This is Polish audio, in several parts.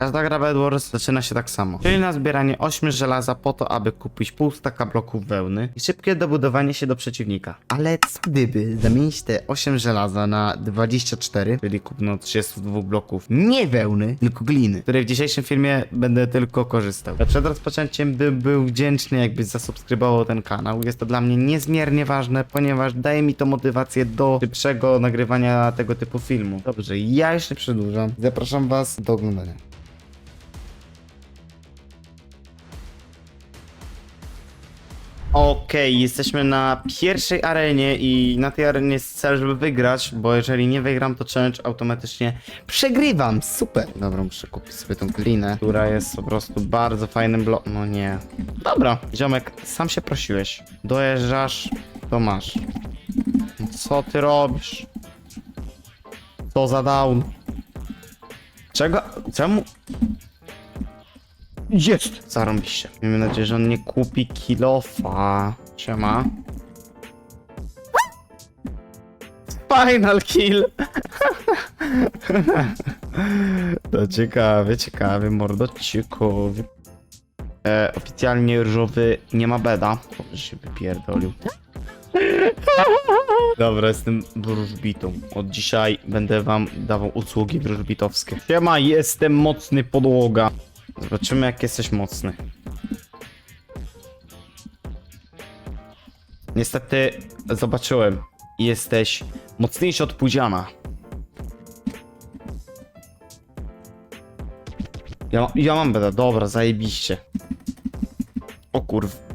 Każda gra Bed Wars zaczyna się tak samo. Czyli na zbieranie 8 żelaza po to, aby kupić pół staka bloków wełny i szybkie dobudowanie się do przeciwnika. Ale co gdyby zamienić te 8 żelaza na 24, czyli kupno 32 bloków nie wełny, tylko gliny, której w dzisiejszym filmie będę tylko korzystał. A Przed rozpoczęciem bym był wdzięczny, jakbyś zasubskrybował ten kanał. Jest to dla mnie niezmiernie ważne, ponieważ daje mi to motywację do szybszego nagrywania tego typu filmu. Dobrze, ja nie przedłużam. Zapraszam was do oglądania. Okej, jesteśmy na pierwszej arenie i na tej arenie jest cel, żeby wygrać, bo jeżeli nie wygram, to challenge automatycznie przegrywam. Super. Dobra, muszę kupić sobie tą glinę, która jest po prostu bardzo fajnym blo... No nie. Dobra, ziomek, sam się prosiłeś. Dojeżdżasz, to masz. Co ty robisz? Co za down? Czego? Czemu? Jest! Zarąbiście. Miejmy nadzieję, że on nie kupi kilofa. Siema. Final kill! to ciekawe, ciekawe, mordo, ciekawe. E, oficjalnie różowy nie ma beda. Dobrze się wypierdolił. Dobra, jestem wróżbitą. Od dzisiaj będę wam dawał usługi wróżbitowskie. Siema, jestem mocny podłoga. Zobaczymy, jak jesteś mocny. Niestety, zobaczyłem. Jesteś mocniejszy od Pudziana. Ja, ja mam beda, dobra, zajebiście. O kurw.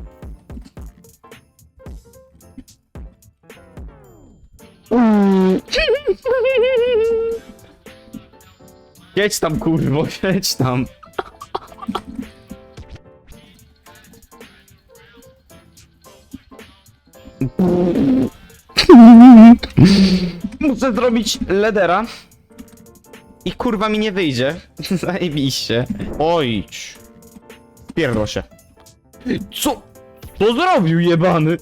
Jedź tam, kurwo, jedź tam. Muszę zrobić ledera. I kurwa mi nie wyjdzie. Zajebiście. Ojdź. Pierdol się. Co? Co zrobił jebany?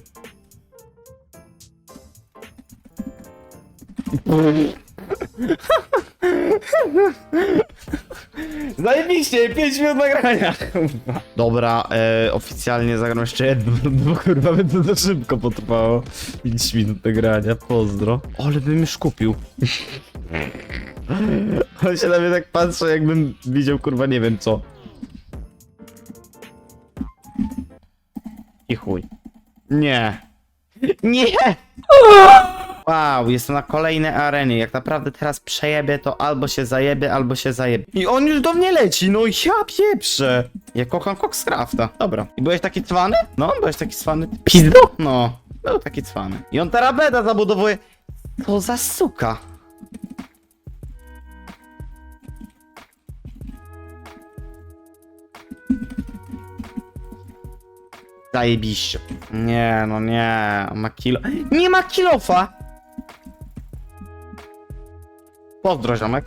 Zajebiście, 5 minut nagrania. kurwa. Dobra, e, oficjalnie zagram jeszcze jedno, bo kurwa by to za szybko potrwało. 5 minut nagrania, pozdro. Ale bym już kupił. On się na mnie tak patrzy, jakbym widział kurwa nie wiem co. I chuj. Nie. Nie! Wow, jestem na kolejnej arenie. Jak naprawdę teraz przejebię, to albo się zajebie, albo się zajebie. I on już do mnie leci, no ja pieprzę. Ja kocham Coxcrafta. Dobra. I byłeś taki cwany? No, byłeś taki cwany. Pizdo? No, był taki cwany. I on teraz beda zabudowuje. To za suka. Zajebiście. Nie, no nie. Ma kilo. Nie ma kilofa! Pozdro, ziomek.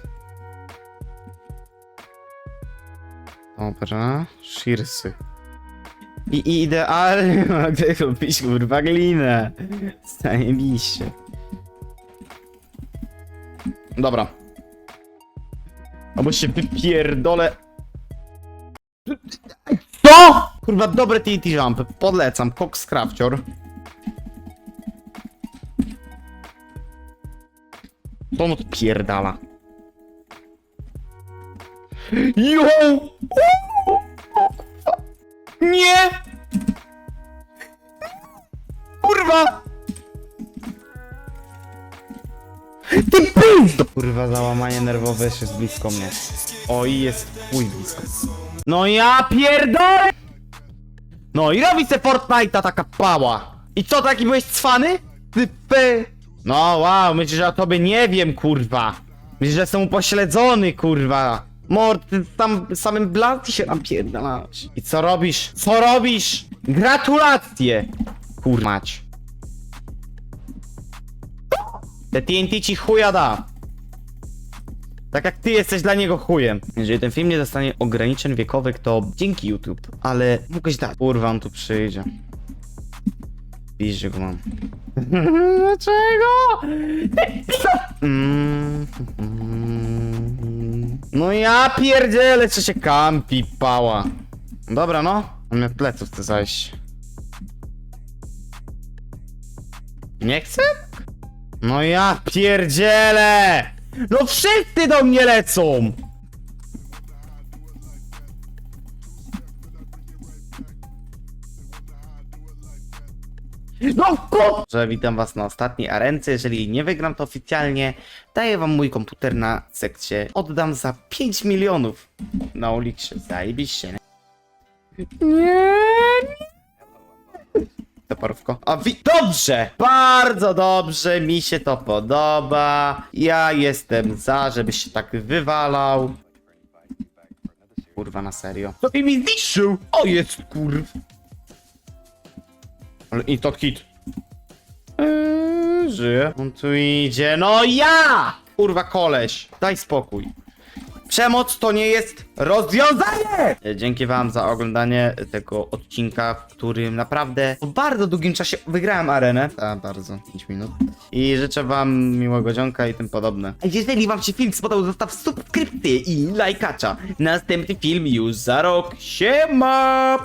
Dobra. Shirsy. I, idealnie mogę kupić kurwa glinę. Zajebiście. Dobra. Albo się wypierdolę. Co? Kurwa, dobre TNT jumpy. Podlecam. Cox Craftior. To on odpierdala. Jo! Nie! Kurwa! Ty pizdo! Kurwa, załamanie nerwowe jest blisko mnie. Oj, jest chuj blisko. No ja pierdolę! No i robi se Fortnite'a taka pała. I co, taki byłeś cwany? Ty py... No wow, myślisz, że o tobie nie wiem, kurwa. Myślisz, że jestem upośledzony, kurwa. Mord, ty tam samym blanty się tam pierdalałeś. I co robisz? Co robisz? Gratulacje! Kurmać. Te TNT ci chuja da. Tak jak ty jesteś dla niego chujem. Jeżeli ten film nie dostanie ograniczeń wiekowych, to dzięki YouTube. Ale mógłbyś dać. Kurwa, on tu przyjdzie. Piszcie go mam. Dlaczego? Mm, mm, No ja pierdzielę, co się kampi, pała. Dobra, no. On mnie pleców chce zajść. Nie chce? No ja pierdzielę! No wszyscy do mnie lecą! No ko... Że witam was na ostatniej arence, jeżeli nie wygram to oficjalnie, daję wam mój komputer na sekcie. Oddam za 5 milionów na Olixie. Zajebiście, nie? Nie, Toporówko. A wi... Dobrze! Bardzo dobrze, mi się to podoba. Ja jestem za, żebyś się tak wywalał. Kurwa, na serio. To i mi zniszczył! O, jest kurw. I to hit. Eee, żyje. On tu idzie. No ja! Kurwa koleś. Daj spokój. Przemoc to nie jest rozwiązanie! E, Dzięki wam za oglądanie tego odcinka, w którym naprawdę w bardzo długim czasie wygrałem arenę. A, bardzo. 5 minut. I życzę wam miłego dzionka i tym podobne. Jeżeli wam się film spodobał, zostaw subskrypcję i lajkacza. Następny film już za rok. Siema!